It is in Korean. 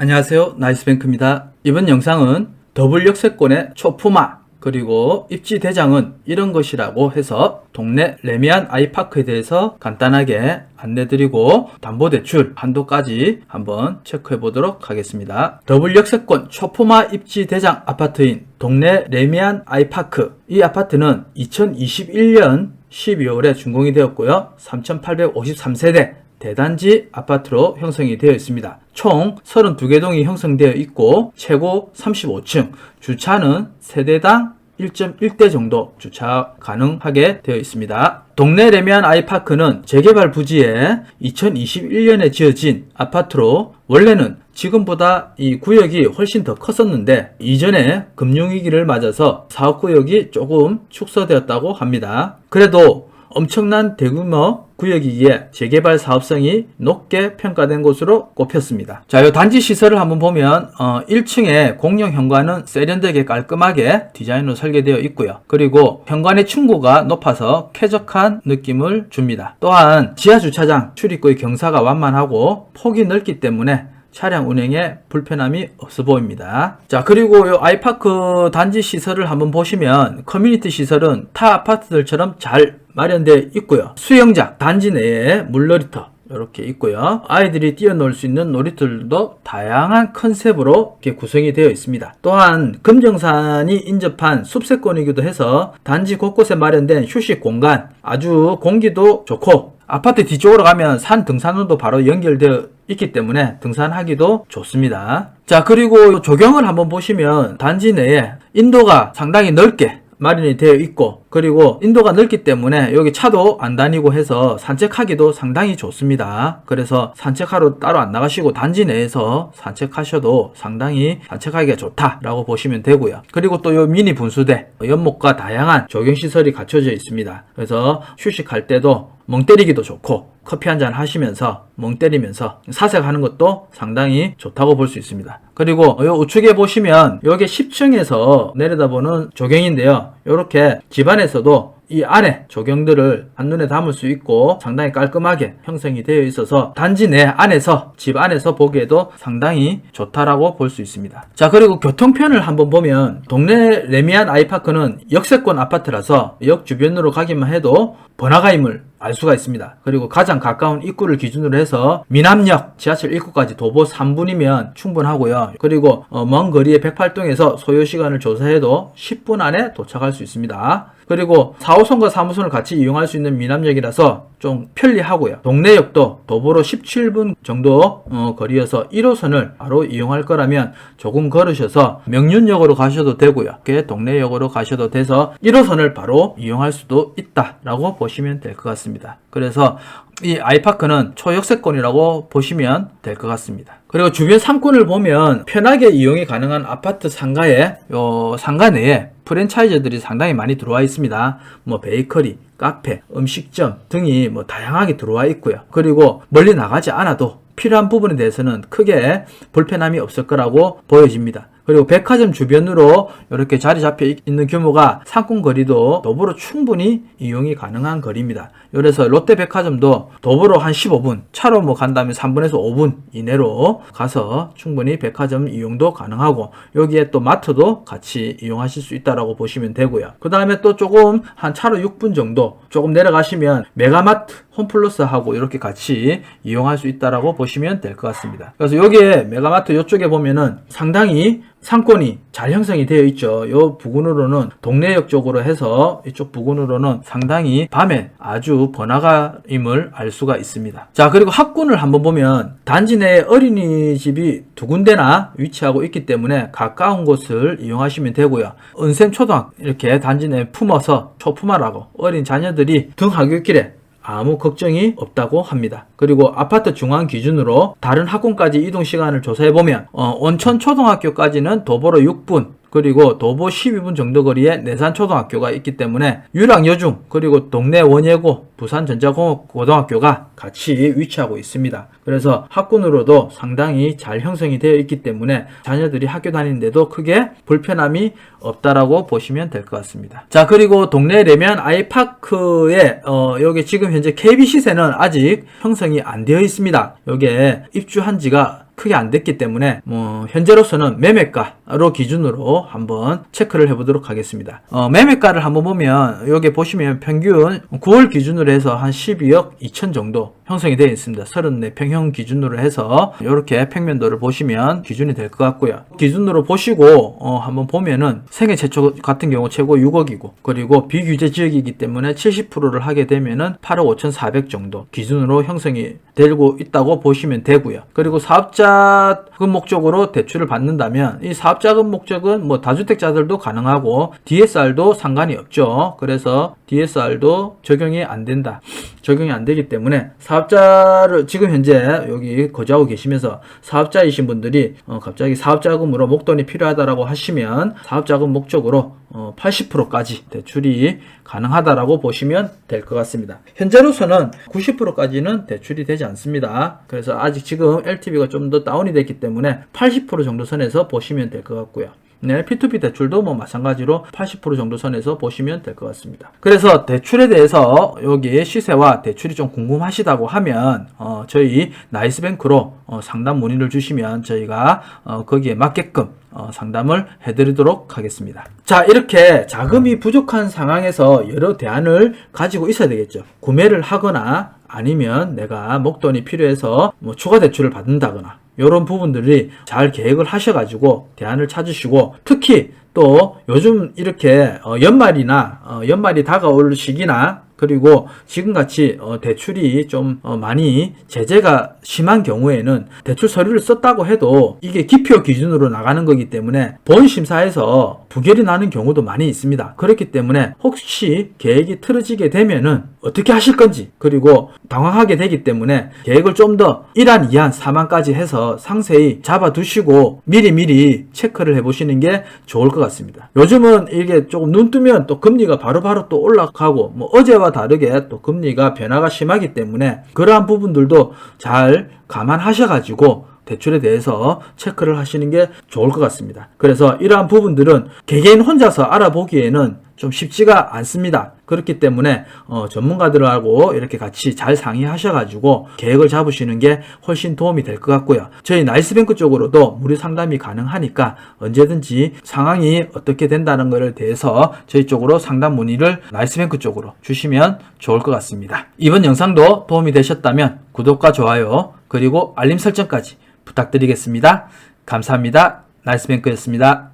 안녕하세요. 나이스뱅크입니다. 이번 영상은 더블 역세권의 초품화 그리고 입지 대장은 이런 것이라고 해서 동네 레미안 아이파크에 대해서 간단하게 안내드리고 담보대출 한도까지 한번 체크해 보도록 하겠습니다. 더블 역세권 초품화 입지 대장 아파트인 동네 레미안 아이파크 이 아파트는 2021년 12월에 준공이 되었고요. 3,853세대 대단지 아파트로 형성이 되어 있습니다. 총 32개 동이 형성되어 있고 최고 35층, 주차는 세대당 1.1대 정도 주차 가능하게 되어 있습니다. 동네 레미안 아이파크는 재개발 부지에 2021년에 지어진 아파트로 원래는 지금보다 이 구역이 훨씬 더 컸었는데 이전에 금융위기를 맞아서 사업구역이 조금 축소되었다고 합니다. 그래도 엄청난 대규모 구역이기에 재개발 사업성이 높게 평가된 곳으로 꼽혔습니다. 자, 이 단지 시설을 한번 보면 어, 1층에 공용 현관은 세련되게 깔끔하게 디자인으로 설계되어 있고요. 그리고 현관의 층고가 높아서 쾌적한 느낌을 줍니다. 또한 지하 주차장 출입구의 경사가 완만하고 폭이 넓기 때문에 차량 운행에 불편함이 없어 보입니다. 자, 그리고 이 아이파크 단지 시설을 한번 보시면 커뮤니티 시설은 타 아파트들처럼 잘 마련되어 있고요. 수영장, 단지 내에 물놀이터, 이렇게 있고요. 아이들이 뛰어놀 수 있는 놀이터들도 다양한 컨셉으로 이렇게 구성이 되어 있습니다. 또한 금정산이 인접한 숲세권이기도 해서 단지 곳곳에 마련된 휴식 공간, 아주 공기도 좋고 아파트 뒤쪽으로 가면 산 등산로도 바로 연결되어 있기 때문에 등산하기도 좋습니다. 자, 그리고 조경을 한번 보시면 단지 내에 인도가 상당히 넓게 마련이 되어 있고 그리고 인도가 넓기 때문에 여기 차도 안 다니고 해서 산책하기도 상당히 좋습니다. 그래서 산책하러 따로 안 나가시고 단지 내에서 산책하셔도 상당히 산책하기가 좋다라고 보시면 되고요. 그리고 또요 미니 분수대 연못과 다양한 조경 시설이 갖춰져 있습니다. 그래서 휴식할 때도 멍 때리기도 좋고 커피 한 잔 하시면서 멍 때리면서 사색하는 것도 상당히 좋다고 볼 수 있습니다. 그리고 이 우측에 보시면 여기 10층에서 내려다보는 조경인데요. 이렇게 집안에서도 이 안에 조경들을 한눈에 담을 수 있고 상당히 깔끔하게 형성이 되어 있어서 단지 내 안에서 집 안에서 보기에도 상당히 좋다라고 볼 수 있습니다. 자 그리고 교통편을 한번 보면 동네 레미안 아이파크는 역세권 아파트라서 역 주변으로 가기만 해도 번화가임을 알 수가 있습니다. 그리고 가장 가까운 입구를 기준으로 해서 미남역 지하철 입구까지 도보 3분이면 충분하고요. 그리고 어, 먼 거리의 108동에서 소요 시간을 조사해도 10분 안에 도착할 수 있습니다. 그리고 4호선과 3호선을 같이 이용할 수 있는 미남역이라서 좀 편리하고요. 동네역도 도보로 17분 정도 어, 거리여서 1호선을 바로 이용할 거라면 조금 걸으셔서 명륜역으로 가셔도 되고요. 이렇게 동네역으로 가셔도 돼서 1호선을 바로 이용할 수도 있다라고 보시면 될 것 같 습니다. 그래서 이 아이파크는 초역세권이라고 보시면 될 것 같습니다. 그리고 주변 상권을 보면 편하게 이용이 가능한 아파트 상가에 요 상가 내에 프랜차이즈들이 상당히 많이 들어와 있습니다. 뭐 베이커리, 카페, 음식점 등이 뭐 다양하게 들어와 있고요. 그리고 멀리 나가지 않아도 필요한 부분에 대해서는 크게 불편함이 없을 거라고 보여집니다. 그리고 백화점 주변으로 이렇게 자리 잡혀 있는 규모가 상권 거리도 도보로 충분히 이용이 가능한 거리입니다. 그래서 롯데 백화점도 도보로 한 15분, 차로 뭐 간다면 3분에서 5분 이내로 가서 충분히 백화점 이용도 가능하고 여기에 또 마트도 같이 이용하실 수 있다라고 보시면 되고요. 그 다음에 또 조금 한 차로 6분 정도 조금 내려가시면 메가마트 홈플러스하고 이렇게 같이 이용할 수 있다라고 보시면 될 것 같습니다. 그래서 여기에 메가마트 이쪽에 보면은 상당히 상권이 잘 형성이 되어 있죠. 요 부근으로는 동네역 쪽으로 해서 이쪽 부근으로는 상당히 밤에 아주 번화가임을 알 수가 있습니다. 자, 그리고 학군을 한번 보면 단지 내에 어린이집이 두 군데나 위치하고 있기 때문에 가까운 곳을 이용하시면 되고요. 은샘 초등학교 이렇게 단지 내에 품어서 초품화라고 어린 자녀들이 등하굣길에 아무 걱정이 없다고 합니다. 그리고 아파트 중앙 기준으로 다른 학군까지 이동 시간을 조사해 보면 어, 온천 초등학교까지는 도보로 6분, 그리고 도보 12분 정도 거리에 내산초등학교가 있기 때문에 유랑여중 그리고 동네 원예고 부산전자공업 고등학교가 같이 위치하고 있습니다. 그래서 학군으로도 상당히 잘 형성이 되어 있기 때문에 자녀들이 학교 다니는데도 크게 불편함이 없다라고 보시면 될 것 같습니다. 자 그리고 동네 레면 아이파크에 어, 여기 지금 현재 KB 시세는 아직 형성이 안 되어 있습니다. 여기에 입주한 지가 크게 안 됐기 때문에 뭐 현재로서는 매매가 로 기준으로 한번 체크를 해보도록 하겠습니다. 어, 매매가를 한번 보면 여기 보시면 평균 9월 기준으로 해서 한 12억 2천 정도 형성이 되어 있습니다. 34평형 기준으로 해서 이렇게 평면도를 보시면 기준이 될 것 같고요. 기준으로 보시고 어, 한번 보면은 생애 최초 같은 경우 최고 6억이고 그리고 비규제 지역이기 때문에 70%를 하게 되면은 8억 5,400 정도 기준으로 형성이 되고 있다고 보시면 되고요. 그리고 사업자 금 목적으로 대출을 받는다면 이 사업 자금 목적은 뭐 다주택자들도 가능하고 DSR도 상관이 없죠. 그래서 DSR도 적용이 안 된다. 적용이 안 되기 때문에 사업자를 지금 현재 여기 거주하고 계시면서 사업자이신 분들이 어, 갑자기 사업자금으로 목돈이 필요하다라고 하시면 사업자금 목적으로 어, 80%까지 대출이 가능하다라고 보시면 될 것 같습니다. 현재로서는 90%까지는 대출이 되지 않습니다. 그래서 아직 지금 LTV가 좀 더 다운이 됐기 때문에 80% 정도 선에서 보시면 될 것 같고요. 네, P2P 대출도 뭐 마찬가지로 80% 정도 선에서 보시면 될 것 같습니다. 그래서 대출에 대해서 여기 시세와 대출이 좀 궁금하시다고 하면 어, 저희 나이스뱅크로 어, 상담 문의를 주시면 저희가 어, 거기에 맞게끔 어, 상담을 해드리도록 하겠습니다. 자, 이렇게 자금이 부족한 상황에서 여러 대안을 가지고 있어야 되겠죠. 구매를 하거나 아니면 내가 목돈이 필요해서 뭐 추가 대출을 받는다거나 이런 부분들이 잘 계획을 하셔가지고 대안을 찾으시고 특히 또 요즘 이렇게 어, 연말이나 어, 연말이 다가올 시기나 그리고 지금같이 어, 대출이 좀 어, 많이 제재가 심한 경우에는 대출 서류를 썼다고 해도 이게 기표 기준으로 나가는 거기 때문에 본 심사에서 부결이 나는 경우도 많이 있습니다. 그렇기 때문에 혹시 계획이 틀어지게 되면은 어떻게 하실 건지 그리고 당황하게 되기 때문에 계획을 좀 더 1안, 2안, 4만까지 해서 상세히 잡아두시고 미리미리 체크를 해보시는 게 좋을 것 같습니다. 요즘은 이게 조금 눈 뜨면 또 금리가 바로바로 또 올라가고 뭐 어제와 다르게 또 금리가 변화가 심하기 때문에 그러한 부분들도 잘 감안하셔가지고 대출에 대해서 체크를 하시는 게 좋을 것 같습니다. 그래서 이러한 부분들은 개개인 혼자서 알아보기에는 좀 쉽지가 않습니다. 그렇기 때문에 어, 전문가들하고 이렇게 같이 잘 상의하셔가지고 계획을 잡으시는 게 훨씬 도움이 될 것 같고요. 저희 나이스뱅크 쪽으로도 무료 상담이 가능하니까 언제든지 상황이 어떻게 된다는 것에 대해서 저희 쪽으로 상담 문의를 나이스뱅크 쪽으로 주시면 좋을 것 같습니다. 이번 영상도 도움이 되셨다면 구독과 좋아요 그리고 알림 설정까지 부탁드리겠습니다. 감사합니다. 나이스뱅크였습니다.